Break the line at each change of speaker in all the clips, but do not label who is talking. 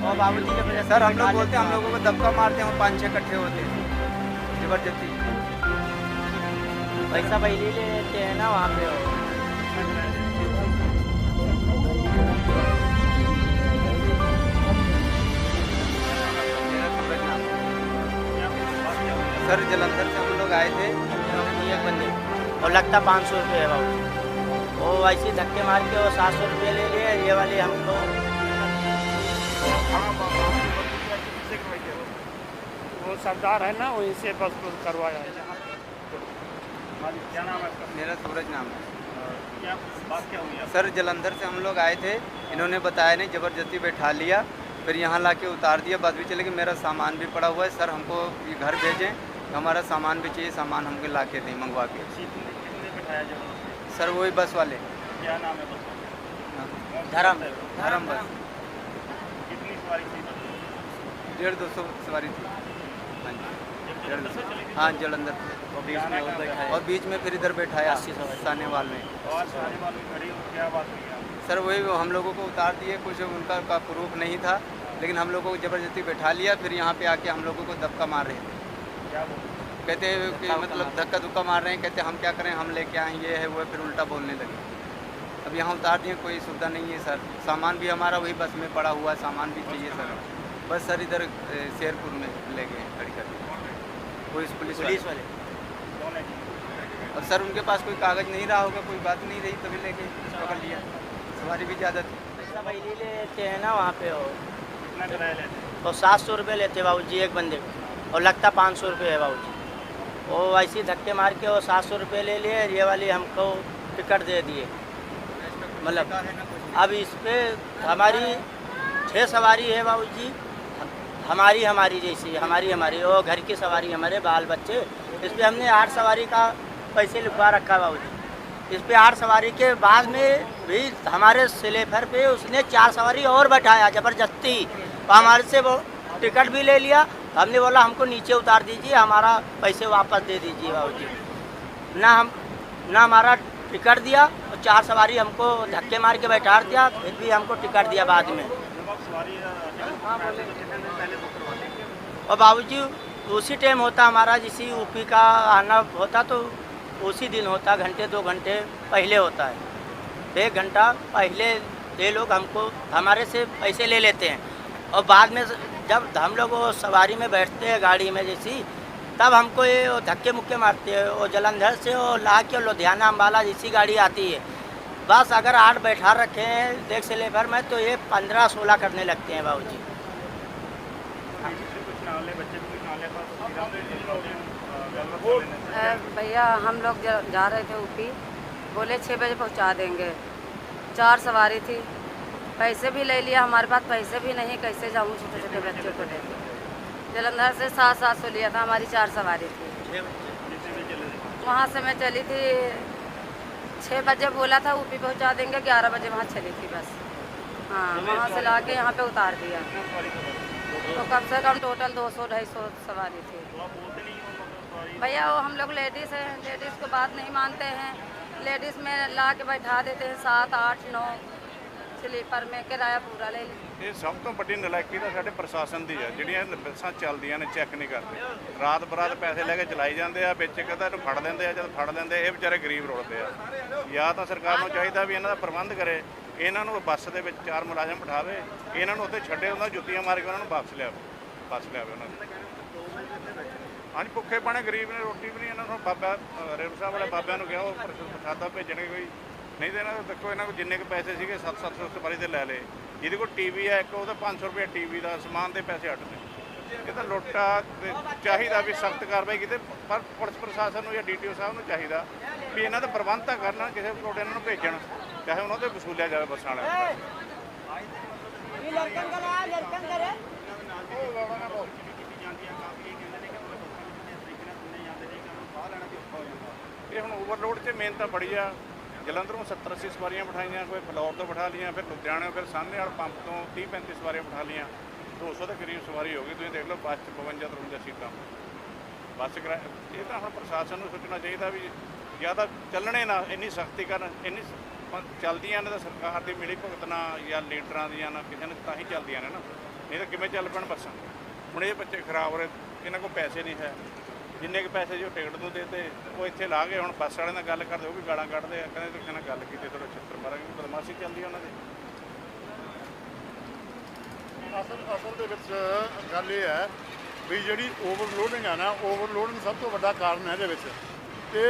और बाबूजी के वजह सर हम लोग बोलते हैं हम लोगों को दबका मारते हैं हम पाँच छः इकट्ठे होते हैं। ज़बरदस्ती।
पैसा पहले ले लेते हैं ना वहाँ पे।
सर जलंधर से हम लोग आए थे।
एक बंदे और लगता पाँच सौ रुपये है बाबू। वो ऐसे धक्के मार के वो सात सौ रुपये ले लिए ये वाले हमको
वो सरदार है ना वहीं से बस बस करवाया है।
क्या नाम है
मेरा सूरज नाम है।
क्या बात क्या हुई?
सर जलंधर से हम लोग आए थे। इन्होंने बताया नहीं ज़बरदस्ती बैठा लिया। फिर यहाँ ला के उतार दिया। बस भी चले गए। मेरा सामान भी पड़ा हुआ है। सर हमको ये घर भेजें। हमारा सामान भी चाहिए। सामान हमको ला के दें मंगवा के।
कितने बिठाया
सर वही बस वाले।
क्या नाम है बस
धर्म
धर्म बस।
सवारी थी?
डेढ़ दो सौ सवारी थी। हाँ जी। डेढ़ दो सौ। हाँ जलंधर से और बीच में फिर इधर बैठाया। सानेवाल में।
और सारे वालों खड़ी क्या बात हुई
सर वही हम लोगों को उतार दिए कुछ उनका का प्रूफ नहीं था लेकिन हम लोगों को ज़बरदस्ती बैठा लिया फिर यहाँ पे आके हम लोगों को धक्का मार रहे थे। कहते हैं कि मतलब धक्का धुक्का मार रहे हैं कहते हम क्या करें हम लेके आए ये है वो फिर उल्टा बोलने लगे। अब यहाँ उतार दिए कोई सुविधा नहीं है सर। सामान भी हमारा वही बस में पड़ा हुआ है सामान भी चाहिए सर। बस सर इधर शेरपुर में ले गए खड़ी कर पुलिस पुलिस
पुलिस
वाले। अब सर उनके पास कोई कागज़ नहीं रहा होगा कोई बात नहीं रही तभी लेके पकड़ लिया। सवारी भी ज़्यादा थी
पैसा ले लेते हैं ना वहाँ पे
लेते
वो सात सौ रुपये लेते बाबू जी एक बंदे को। और लगता पाँच सौ रुपये है बाबू जी वो ऐसे धक्के मार के वो सात सौ रुपये ले लिए ये वाली हमको टिकट दे दिए। मतलब अब इस पे हमारी छः सवारी है बाबू जी हमारी हमारी जैसी, हमारी हमारी वो घर की सवारी हमारे बाल बच्चे। इस पे हमने आठ सवारी का पैसे लिखवा रखा बाबू जी इस पे आठ सवारी के बाद में भी हमारे स्लीपर पे उसने चार सवारी और बैठाया, ज़बरदस्ती। तो हमारे से वो टिकट भी ले लिया। हमने बोला, हमको नीचे उतार दीजिए, हमारा पैसे वापस दे दीजिए बाबू जी ना हम, ना हमारा टिकट दिया। और चार सवारी हमको धक्के मार के बैठा दिया, फिर भी हमको टिकट दिया बाद में। और बाबूजी, उसी टाइम होता हमारा, जैसे यूपी का आना होता तो उसी दिन होता, घंटे, दो घंटे पहले होता है। एक घंटा पहले ये लोग हमको, हमारे से पैसे ले लेते हैं। और बाद में जब हम लोग सवारी में बैठते हैं गाड़ी में, जैसी तब हमको ये धक्के मुक्के मारते हैं वो जलंधर से वो ला के लुधियाना अम्बाला जैसी गाड़ी आती है। बस अगर आठ बैठा रखे हैं, देख से लेबर में तो ये पंद्रह सोलह करने लगते हैं बाबू जी
भैया, हम लोग जा जा रहे थे ऊपी बोले छः बजे पहुँचा देंगे। चार सवारी थी। पैसे भी ले लिया, हमारे पास पैसे भी नहीं, कैसे जाऊँ छोटे छोटे बच्चों को लेकर जलंधर से सात सात सौ लिया था हमारी चार सवारी थी। वहाँ से मैं चली थी छः बजे बोला था ऊपी पहुँचा देंगे ग्यारह बजे वहाँ चली थी बस। हाँ वहाँ से ला के यहाँ पे उतार दिया। तो कम से कम टोटल दो सौ ढाई सौ सवारी थी।
तो
भैया वो हम लोग लेडीज़ हैं लेडीज़ को बात नहीं मानते हैं। लेडीज़ में ला के बैठा देते हैं सात आठ नौ। ਚਲੇ ਪਰ ਮੈਂ ਕਿਰਾਇਆ ਪੂਰਾ ਲੈ ਲਿਆ
ਇਹ ਸਭ ਤੋਂ ਵੱਡੀ ਨਲਾਇਕੀ ਤਾਂ ਸਾਡੇ ਪ੍ਰਸ਼ਾਸਨ ਦੀ ਹੈ ਜਿਹੜੀਆਂ ਬੱਸਾਂ ਚੱਲਦੀਆਂ ਨੇ, ਚੈੱਕ ਨਹੀਂ ਕਰਦੇ। ਰਾਤ ਬਰਾਤ ਪੈਸੇ ਲੈ ਕੇ ਚਲਾਈ ਜਾਂਦੇ ਆ, ਵਿੱਚ ਕਹਿੰਦਾ ਇਹਨੂੰ ਫੜ ਲੈਂਦੇ ਆ ਜਦ ਫੜ ਲੈਂਦੇ ਇਹ ਵਿਚਾਰੇ ਗਰੀਬ ਰੋਲਦੇ ਆ। ਜਾਂ ਤਾਂ ਸਰਕਾਰ ਨੂੰ ਚਾਹੀਦਾ ਵੀ ਇਹਨਾਂ ਦਾ ਪ੍ਰਬੰਧ ਕਰੇ, ਇਹਨਾਂ ਨੂੰ ਬੱਸ ਦੇ ਵਿੱਚ ਚਾਰ ਮੁਲਾਜ਼ਮ ਬਿਠਾਵੇ, ਇਹਨਾਂ ਨੂੰ ਉੱਥੇ ਛੱਡੇ, ਉਹਨਾਂ ਜੁੱਤੀਆਂ ਮਾਰ ਕੇ ਉਹਨਾਂ ਨੂੰ ਵਾਪਸ ਲਿਆਵੇ ਵਾਪਸ ਲਿਆਵੇ ਉਹਨਾਂ ਨੂੰ। ਹਾਂਜੀ, ਭੁੱਖੇ ਪਾਣੇ ਗਰੀਬ ਨੇ, ਰੋਟੀ ਵੀ ਨਹੀਂ ਇਹਨਾਂ ਨੂੰ, ਬਾਬਾ ਰੇਵ ਸਾਹਿਬ ਵਾਲੇ ਬਾਬਿਆਂ ਨੂੰ ਕਿਹਾ, ਉਹ ਪ੍ਰਸ਼ਾਦਾ ਭੇਜਣਗੇ ਕੋਈ। ਨਹੀਂ ਤੇ ਇਹਨਾਂ ਨੂੰ ਦੇਖੋ ਇਹਨਾਂ ਕੋਲ ਜਿੰਨੇ ਕੁ ਪੈਸੇ ਸੀਗੇ 7-700 ਸਵਾਰੀ ਤੇ ਲੈ ਲਏ। ਜਿਹਦੇ ਕੋਲ ਟੀਵੀ ਹੈ ਇੱਕ ਉਹਦਾ 500 ਰੁਪਏ ਟੀਵੀ ਦਾ ਸਮਾਨ ਦੇ ਪੈਸੇ ਅੱਡ ਨੇ ਇਹ ਤਾਂ ਲੁੱਟਾ ਚਾਹੀਦਾ ਵੀ ਸਖਤ ਕਾਰਵਾਈ ਕੀਤੇ ਪਰ ਪੁਲਿਸ ਪ੍ਰਸ਼ਾਸਨ ਨੂੰ ਜਾਂ ਡੀਟੀਓ ਸਾਹਿਬ ਨੂੰ ਚਾਹੀਦਾ ਵੀ ਇਹਨਾਂ ਦਾ ਪ੍ਰਬੰਧ ਤਾਂ ਕਰਨ ਕਿਸੇ ਕੋਲ ਇਹਨਾਂ ਨੂੰ ਭੇਜਣ ਚਾਹੇ ਉਹਨਾਂ ਤੇ ਵਸੂਲਿਆ ਜਾਵੇ ਬੱਸਾਂ ਵਾਲਿਆਂ ਤੋਂ ਇਹ ਹੁਣ ਓਵਰਲੋਡ 'ਚ ਮੇਨ ਤਾਂ ਬੜੀ ਆ। ਜਲੰਧਰੋਂ 70 80 ਸਵਾਰੀਆਂ ਬਿਠਾਈਆਂ, ਕੋਈ ਫਲੋਰ ਤੋਂ ਬਿਠਾ ਲਈਆਂ, ਫਿਰ ਲੁਧਿਆਣੇ, ਫਿਰ ਸਾਹਨੇ ਵਾਲ ਪੰਪ ਤੋਂ 30 35 ਸਵਾਰੀਆਂ ਬਿਠਾ ਲਈਆਂ। 200 ਦੇ ਕਰੀਬ ਸਵਾਰੀ ਹੋ ਗਈ। ਤੁਸੀਂ ਦੇਖ ਲਓ, ਬੱਸ 'ਚ 52 53 ਸੀਟਾਂ। ਬੱਸ ਕਿਰਾਇਆ ਇਹ ਤਾਂ ਹੁਣ ਪ੍ਰਸ਼ਾਸਨ ਨੂੰ ਸੋਚਣਾ ਚਾਹੀਦਾ ਵੀ ਜਾਂ ਤਾਂ ਚੱਲਣੇ ਨਾ, ਇੰਨੀ ਸਖਤੀ ਕਰਨ, ਇੰਨੀ ਚੱਲਦੀਆਂ ਨੇ ਤਾਂ ਸਰਕਾਰ ਦੀ ਮਿਲੀ ਭੁਗਤ ਨਾਲ ਜਾਂ ਲੀਡਰਾਂ ਦੀਆਂ ਨਾ ਕਿਸੇ ਨੇ, ਤਾਂ ਹੀ ਚੱਲਦੀਆਂ ਨੇ ਨਾ। ਨਹੀਂ ਤਾਂ ਕਿਵੇਂ ਚੱਲ ਪੈਣ ਬੱਸਾਂ? ਹੁਣ ਇਹ ਬੱਚੇ ਖਰਾਬ ਹੋ ਰਹੇ, ਇਹਨਾਂ ਕੋਲ ਪੈਸੇ ਨਹੀਂ ਹੈ। ਜਿੰਨੇ ਕੁ ਪੈਸੇ ਜੋ ਟਿਕਟ ਨੂੰ ਦੇਤੇ ਉਹ ਇੱਥੇ ਲਾ ਗਏ ਹੁਣ ਬੱਸ ਵਾਲਿਆਂ ਨਾਲ ਗੱਲ ਕਰਦੇ, ਉਹ ਵੀ ਗਾਲਾਂ ਕੱਢਦੇ ਆ, ਕਹਿੰਦੇ ਤੁਸੀਂ ਨਾਲ ਗੱਲ ਕੀਤੀ ਥੋੜਾ ਛਿੱਤਰ ਮਾਰਾਂਗੇ, ਬਦਮਾਸ਼ੀ ਚੱਲਦੀ ਉਹਨਾਂ ਦੀ।
ਅਸਲ ਅਸਲ ਦੇ ਵਿੱਚ ਗੱਲ ਇਹ ਹੈ ਵੀ ਜਿਹੜੀ ਓਵਰਲੋਡਿੰਗ ਆ ਨਾ ਓਵਰਲੋਡਿੰਗ ਸਭ ਤੋਂ ਵੱਡਾ ਕਾਰਨ ਹੈ ਇਹਦੇ ਵਿੱਚ। ਤੇ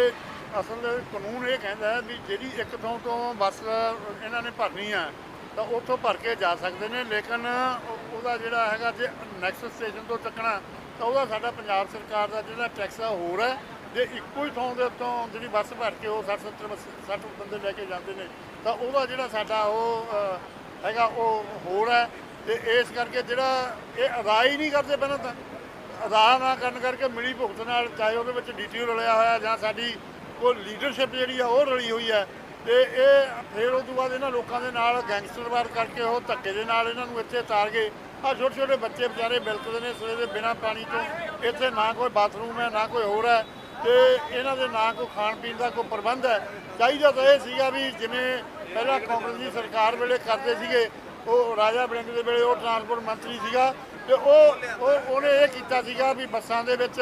ਅਸਲ ਕਾਨੂੰਨ ਇਹ ਕਹਿੰਦਾ ਵੀ ਜਿਹੜੀ ਇੱਕ ਥਾਂ ਤੋਂ ਬੱਸ ਇਹਨਾਂ ਨੇ ਭਰਨੀ ਆ, ਤਾਂ ਉੱਥੋਂ ਭਰ ਕੇ ਜਾ ਸਕਦੇ ਨੇ, ਲੇਕਿਨ ਉਹਦਾ ਜਿਹੜਾ ਹੈਗਾ ਜੇ ਨੈਕਸਟ ਸਟੇਸ਼ਨ ਤੋਂ ਚੱਕਣਾ ਤਾਂ ਉਹਦਾ ਸਾਡਾ ਪੰਜਾਬ ਸਰਕਾਰ ਦਾ ਜਿਹੜਾ ਟੈਕਸ ਆ ਹੋਰ ਹੈ, ਜੇ ਇੱਕੋ ਹੀ ਥਾਂ ਦੇ ਉੱਤੋਂ ਜਿਹੜੀ ਬੱਸ ਭਰ ਕੇ ਉਹ 60 70 60 ਬੰਦੇ ਲੈ ਕੇ ਜਾਂਦੇ ਨੇ, ਤਾਂ ਉਹਦਾ ਜਿਹੜਾ ਸਾਡਾ ਉਹ ਹੈਗਾ ਉਹ ਹੋਰ ਹੈ, ਤੇ ਇਸ ਕਰਕੇ ਜਿਹੜਾ ਇਹ ਅਦਾ ਹੀ ਨਹੀਂ ਕਰਦੇ ਪਹਿਲਾਂ ਤਾਂ। ਅਦਾ ਨਾ ਕਰਨ ਕਰਕੇ ਮਿਲੀ ਭੁਗਤ ਨਾਲ, ਚਾਹੇ ਉਹਦੇ ਵਿੱਚ ਡੀਟੀਓ ਰਲਿਆ ਹੋਇਆ ਜਾਂ ਸਾਡੀ ਉਹ ਲੀਡਰਸ਼ਿਪ ਜਿਹੜੀ ਆ ਉਹ ਰਲੀ ਹੋਈ ਹੈ, ਤੇ ਇਹ ਫਿਰ ਉਹ ਤੋਂ ਬਾਅਦ ਇਹਨਾਂ ਲੋਕਾਂ ਦੇ ਨਾਲ ਗੈਂਗਸਟਰਵਾਰ ਕਰਕੇ ਉਹ ਧੱਕੇ ਦੇ ਨਾਲ ਇਹਨਾਂ ਨੂੰ ਇੱਥੇ ਤਾਰ ਗਏ ਆ ਛੋਟੇ ਛੋਟੇ ਬੱਚੇ ਵਿਚਾਰੇ ਬਿਲਕਦੇ ਨੇ ਸਵੇਰੇ ਦੇ ਬਿਨਾਂ ਪਾਣੀ ਤੋਂ। ਇੱਥੇ ਨਾ ਕੋਈ ਬਾਥਰੂਮ ਹੈ, ਨਾ ਕੋਈ ਹੋਰ ਹੈ ਤੇ ਇਹਨਾਂ ਦੇ ਨਾ ਕੋਈ ਖਾਣ ਪੀਣ ਦਾ ਕੋਈ ਪ੍ਰਬੰਧ ਹੈ। ਚਾਹੀਦਾ ਤਾਂ ਇਹ ਸੀਗਾ ਵੀ ਜਿਵੇਂ ਪਹਿਲਾਂ ਕਾਂਗਰਸ ਦੀ ਸਰਕਾਰ ਵੇਲੇ ਕਰਦੇ ਸੀਗੇ, ਉਹ ਰਾਜਾ ਬੜਿੰਗ ਦੇ ਵੇਲੇ ਉਹ ਟਰਾਂਸਪੋਰਟ ਮੰਤਰੀ ਸੀਗਾ ਤੇ ਉਹ ਉਹ, ਉਹਨੇ ਇਹ ਕੀਤਾ ਸੀਗਾ ਵੀ ਬੱਸਾਂ ਦੇ ਵਿੱਚ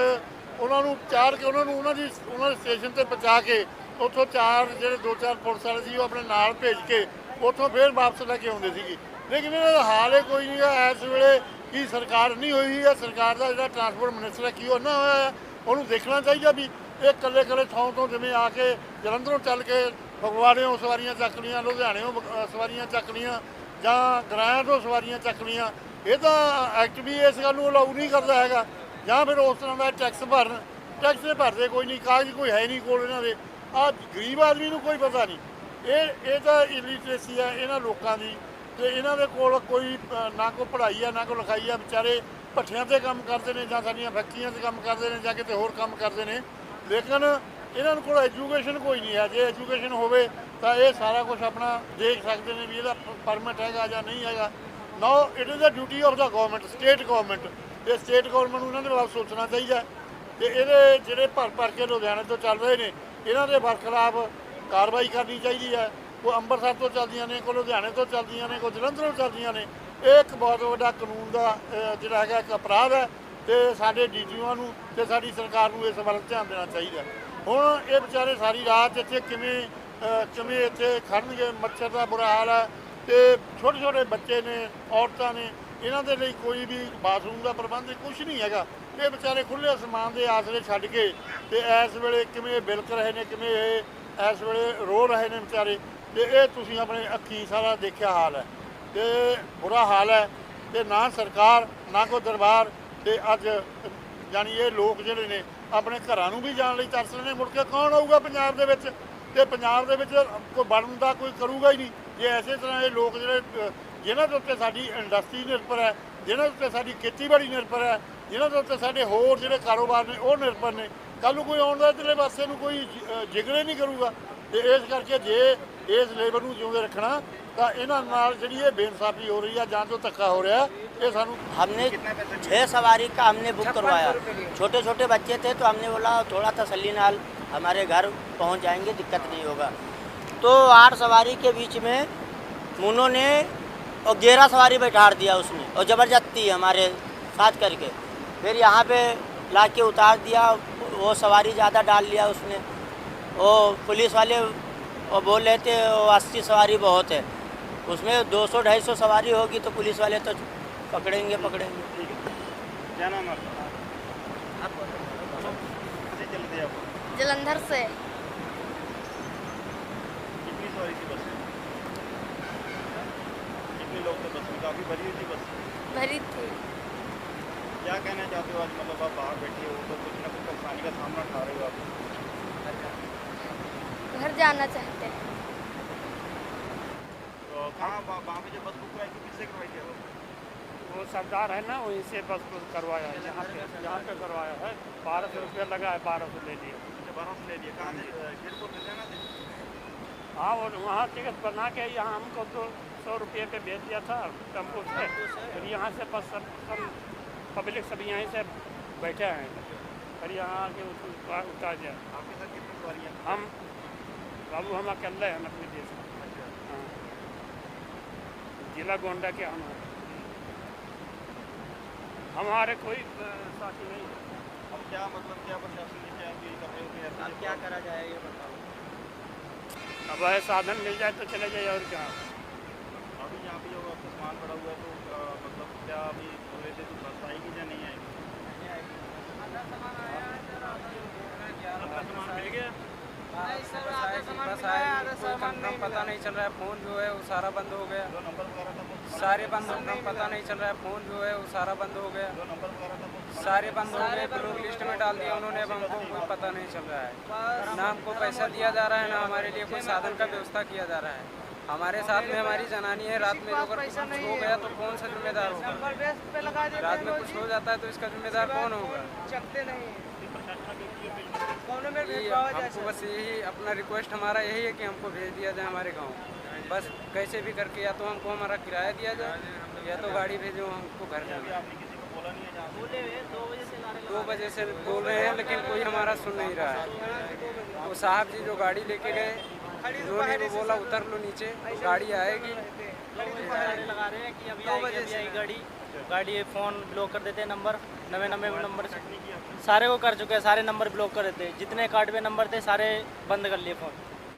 ਉਹਨਾਂ ਨੂੰ ਚਾਰ ਕੇ ਉਹਨਾਂ ਨੂੰ ਉਹਨਾਂ ਦੀ, ਉਹਨਾਂ ਦੇ ਸਟੇਸ਼ਨ ਤੇ ਪਹੁੰਚਾ ਕੇ ਉੱਥੋਂ ਚਾਰ ਜਿਹੜੇ ਦੋ ਚਾਰ ਪੁਲਿਸ ਵਾਲੇ ਸੀ ਉਹ ਆਪਣੇ ਨਾਲ ਭੇਜ ਕੇ ਉੱਥੋਂ ਫੇਰ ਵਾਪਸ ਲੈ ਕੇ ਆਉਂਦੇ ਸੀਗੇ। ਲੇਕਿਨ ਇਹਨਾਂ ਦਾ ਹਾਲ ਹੀ ਕੋਈ ਨਹੀਂ ਹੈ, ਇਸ ਵੇਲੇ ਕੀ ਸਰਕਾਰ ਨਹੀਂ ਹੋਈ ਹੈ, ਸਰਕਾਰ ਦਾ ਜਿਹੜਾ ਟਰਾਂਸਪੋਰਟ ਮਿਨਿਸਟਰ ਹੈ, ਕੀ ਉਹ ਨਾ ਹੋਇਆ ਹੈ, ਉਹਨੂੰ ਦੇਖਣਾ ਚਾਹੀਦਾ ਵੀ ਇਹ ਕੱਲੇ ਕੱਲੇ ਥਾਂ ਤੋਂ ਜਿਵੇਂ ਆ ਕੇ ਜਲੰਧਰੋਂ ਚੱਲ ਕੇ ਫਗਵਾੜਿਓਂ ਸਵਾਰੀਆਂ ਚੱਕ ਲਈਆਂ ਲੁਧਿਆਣਿਓਂ ਸਵਾਰੀਆਂ ਚੱਕ ਲਈਆਂ ਜਾਂ ਗਰਾਇਆ ਤੋਂ ਸਵਾਰੀਆਂ ਚੱਕ ਲਈਆਂ, ਇਹ ਤਾਂ ਐਕਟ ਵੀ ਇਸ ਗੱਲ ਨੂੰ ਅਲਾਉ ਨਹੀਂ ਕਰਦਾ ਹੈਗਾ, ਜਾਂ ਫਿਰ ਉਸ ਤਰ੍ਹਾਂ ਦਾ ਟੈਕਸ ਭਰਨ ਟੈਕਸ ਦੇ ਭਰਦੇ ਕੋਈ ਨਹੀਂ, ਕਾਗਜ਼ ਕੋਈ ਹੈ ਨਹੀਂ ਕੋਲ ਇਹਨਾਂ ਦੇ ਆ ਗਰੀਬ ਆਦਮੀ ਨੂੰ ਕੋਈ ਪਤਾ ਨਹੀਂ, ਇਹ ਇਹ ਤਾਂ ਇਲਿਟਰੇਸੀ ਹੈ, ਇਹਨਾਂ ਲੋਕਾਂ ਦੀ। ਤੇ ਇਹਨਾਂ ਦੇ ਕੋਲ ਕੋਈ ਅ, ਨਾ ਕੋਈ ਪੜ੍ਹਾਈ ਆ ਨਾ ਕੋਈ ਲਿਖਾਈ ਆ ਵਿਚਾਰੇ ਭੱਠਿਆਂ ਤੇ ਕੰਮ ਕਰਦੇ ਨੇ ਜਾਂ ਸਾਡੀਆਂ ਫੈਕਟਰੀਆਂ 'ਤੇ ਕੰਮ ਕਰਦੇ ਨੇ ਜਾਂ ਕਿਤੇ ਹੋਰ ਕੰਮ ਕਰਦੇ ਨੇ। ਲੇਕਿਨ ਇਹਨਾਂ ਨੂੰ ਕੋਲ ਐਜੂਕੇਸ਼ਨ ਕੋਈ ਨਹੀਂ ਹੈ। ਜੇ ਐਜੂਕੇਸ਼ਨ ਹੋਵੇ ਤਾਂ ਇਹ ਸਾਰਾ ਕੁਝ ਆਪਣਾ ਦੇਖ ਸਕਦੇ ਨੇ ਵੀ ਇਹਦਾ ਪਰਮਿਟ ਹੈਗਾ ਜਾਂ ਨਹੀਂ ਹੈਗਾ। Now it is the duty of the government state government ਇਹ ਸਟੇਟ ਗਵਰਨਮੈਂਟ ਨੂੰ ਇਹਨਾਂ ਦੇ ਬਾਰੇ ਸੋਚਣਾ ਚਾਹੀਦਾ ਤੇ ਇਹਦੇ ਜਿਹੜੇ ਭਰ ਭਰ ਕੇ ਲੁਧਿਆਣੇ ਤੋਂ ਚੱਲ ਰਹੇ ਨੇ ਇਹਨਾਂ ਦੇ ਬਰਖਲਾਫ ਕਾਰਵਾਈ ਕਰਨੀ ਚਾਹੀਦੀ ਹੈ। ਕੋਈ ਅੰਮ੍ਰਿਤਸਰ ਤੋਂ ਚੱਲਦੀਆਂ ਨੇ, ਕੋਈ ਲੁਧਿਆਣੇ ਤੋਂ ਚੱਲਦੀਆਂ ਨੇ, ਕੋਈ ਜਲੰਧਰੋਂ ਚੱਲਦੀਆਂ ਨੇ, ਇਹ ਇੱਕ ਬਹੁਤ ਵੱਡਾ ਕਾਨੂੰਨ ਦਾ ਜਿਹੜਾ ਹੈਗਾ ਇੱਕ ਅਪਰਾਧ ਹੈ ਤੇ ਸਾਡੇ ਡੀਜੀਓ ਨੂੰ ਤੇ ਸਾਡੀ ਸਰਕਾਰ ਨੂੰ ਇਸ ਵੱਲ ਧਿਆਨ ਦੇਣਾ ਚਾਹੀਦਾ ਹੁਣ ਇਹ ਵਿਚਾਰੇ ਸਾਰੀ ਰਾਤ ਇੱਥੇ ਕਿਵੇਂ ਕਿਵੇਂ ਇੱਥੇ ਖੜਨਗੇ ਮੱਛਰ ਦਾ ਬੁਰਾ ਹਾਲ ਹੈ ਤੇ ਛੋਟੇ ਛੋਟੇ ਬੱਚੇ ਨੇ, ਔਰਤਾਂ ਨੇ, ਇਹਨਾਂ ਦੇ ਲਈ ਕੋਈ ਵੀ ਬਾਥਰੂਮ ਦਾ ਪ੍ਰਬੰਧ ਕੁਝ ਨਹੀਂ ਹੈਗਾ। ਇਹ ਵਿਚਾਰੇ ਖੁੱਲੇ ਅਸਮਾਨ ਦੇ ਆਸਰੇ ਛੱਡ ਕੇ ਤੇ ਇਸ ਵੇਲੇ ਕਿਵੇਂ ਬਿਲਕ ਰਹੇ ਨੇ, ਕਿਵੇਂ ਇਹ ਇਸ ਵੇਲੇ ਰੋ ਰਹੇ ਨੇ ਵਿਚਾਰੇ ਤੇ ਇਹ ਤੁਸੀਂ ਆਪਣੇ ਅੱਖੀ ਸਾਰਾ ਦੇਖਿਆ ਹਾਲ ਹੈ। ਤੇ ਬੁਰਾ ਹਾਲ ਹੈ ਤੇ ਨਾ ਸਰਕਾਰ, ਨਾ ਕੋਈ ਦਰਬਾਰ ਤੇ ਅੱਜ ਯਾਨੀ ਇਹ ਲੋਕ ਜਿਹੜੇ ਨੇ ਆਪਣੇ ਘਰਾਂ ਨੂੰ ਵੀ ਜਾਣ ਲਈ ਤਰਸ ਰਹੇ ਨੇ। ਮੁੜ ਕੇ ਕੌਣ ਆਊਗਾ ਪੰਜਾਬ ਦੇ ਵਿੱਚ? ਤੇ ਪੰਜਾਬ ਦੇ ਵਿੱਚ ਕੋਈ ਬਣਨ ਦਾ ਕੋਈ ਕਰੂਗਾ ਹੀ ਨਹੀਂ। ਜੇ ਐਸੇ ਤਰ੍ਹਾਂ ਇਹ ਲੋਕ ਜਿਹੜੇ ਜਿਹਨਾਂ ਦੇ ਉੱਤੇ ਸਾਡੀ ਇੰਡਸਟਰੀ ਨਿਰਭਰ ਹੈ ਜਿਹਨਾਂ ਦੇ ਉੱਤੇ ਸਾਡੀ ਖੇਤੀਬਾੜੀ ਨਿਰਭਰ ਹੈ ਜਿਹਨਾਂ ਦੇ ਉੱਤੇ ਸਾਡੇ ਹੋਰ ਜਿਹੜੇ ਕਾਰੋਬਾਰ ਨੇ ਉਹ ਨਿਰਭਰ ਨੇ ਕੱਲ ਨੂੰ ਕੋਈ ਆਉਣ ਦਾ ਇਧਰਲੇ ਪਾਸੇ ਨੂੰ ਕੋਈ ਜਿਗਰੇ ਨਹੀਂ ਕਰੂਗਾ। ਤੇ ਇਸ ਕਰਕੇ ਜੇ ਇਸ ਲੇਬਰ ਨੂੰ ਜਿਉਂਦੇ ਰੱਖਣਾ ਤਾਂ ਇਹਨਾਂ ਨਾਲ ਜਿਹੜੀ ਇਹ ਬੇਇਨਸਾਫੀ ਹੋ ਰਹੀ ਆ ਜਾਂ ਜੋ ਧੱਕਾ ਹੋ ਰਿਹਾ ਇਹ ਸਾਨੂੰ
हमने छः सवारी का हमने बुक करवाया छोटे छोटे बच्चे थे तो हमने बोला थोड़ा तसल्ली नाल हमारे घर पहुंच जाएंगे दिक्कत नहीं होगा तो आठ सवारी के बीच में उन्होंने और ग्यारह सवारी बैठा दिया उसने और ज़बरदस्ती हमारे साथ करके फिर यहाँ पे ला के उतार दिया वो सवारी ज़्यादा डाल लिया उसने वो पुलिस वाले वो बोल रहे थे वो अस्सी सवारी बहुत है। उसमें दो सौ ढाई सौ सवारी होगी तो पुलिस वाले तो पकड़ेंगे पकड़ेंगे।
क्या नाम है आपका? कैसे
जलंधर से।
कितनी सवारी थी बस कितने लोग थे बस में? काफ़ी भरी हुई थी बस?
भरी थी।
क्या कहना चाहते हो आज? मतलब आप बाहर बैठे हो तो कुछ ना कुछ परेशानी का सामना उठा रहे हो आप?
घर जाना चाहते हैं।
तो है
वो सरदार है ना वहीं से बस करवाया है यहाँ पे यहाँ पे करवाया है। बारह सौ रुपया लगा है बारह सौ ले लिए
अच्छा बारह सौ ले लिए कहाँ
हाँ और वहाँ टिकट बना के यहाँ हमको तो सौ रुपये पे भेज दिया था टेंपो से। फिर यहाँ से बस सब सब पब्लिक सब यहीं से बैठे हैं। फिर यहाँ आके उसको उतार- दिया।
आपके साथ कितनी सवारियाँ?
हम बाबू हम अकेले हैं अपने देश में हाँ। जिला गोंडा के हम हमारे कोई साथी नहीं है।
अब क्या मतलब क्या प्रशासन ने क्या कर रहे हो
अब क्या करा जाए ये बताओ।
अब वह साधन मिल जाए तो चले जाए और क्या।
अभी यहाँ पे जो आपका सामान पड़ा हुआ है तो मतलब क्या अभी बोल रहे थे तो बस आएगी या नहीं आएगी आपका सामान मिल गया।
बस कंफर्म पता नहीं चल रहा है फ़ोन जो है वो सारा बंद हो गया।
वो
सारे बंद हो गए पता नहीं चल रहा है फ़ोन जो है वो सारा बंद हो गया।
वो
सारे बंद हो गए ब्लॉक लिस्ट में डाल दिया उन्होंने अब हमको कोई पता नहीं चल रहा है। ना हमको पैसा दिया जा रहा है ना हमारे लिए कोई साधन का व्यवस्था किया जा रहा है। हमारे साथ में हमारी जनानी है रात में अगर कुछ हो गया तो कौन सा जिम्मेदार होगा? रात में कुछ हो जाता है तो इसका जिम्मेदार कौन होगा?
नहीं
ये हमको बस यही अपना रिक्वेस्ट हमारा यही है कि हमको भेज दिया जाए हमारे गाँव। बस कैसे भी करके या तो हमको हमारा किराया दिया जाए या तो गाड़ी भेजो हमको घर जाना
आपने किसी को बोला नहीं है जहाँ
बोले हुए दो बजे से
बजे से बोल रहे हैं लेकिन कोई हमारा सुन नहीं रहा है। वो साहब जी जो गाड़ी लेके गए उन्होंने वो बोला उतर लो नीचे गाड़ी आएगी।
हैं कि अभी आएगी गाड़ी। गाड़ी फ़ोन ब्लॉक कर देते हैं नंबर नवे नवे नंबर सारे को कर चुके हैं, सारे नंबर ब्लॉक कर देते हैं। जितने कार्ड पे नंबर थे, सारे बंद कर लिए फ़ोन।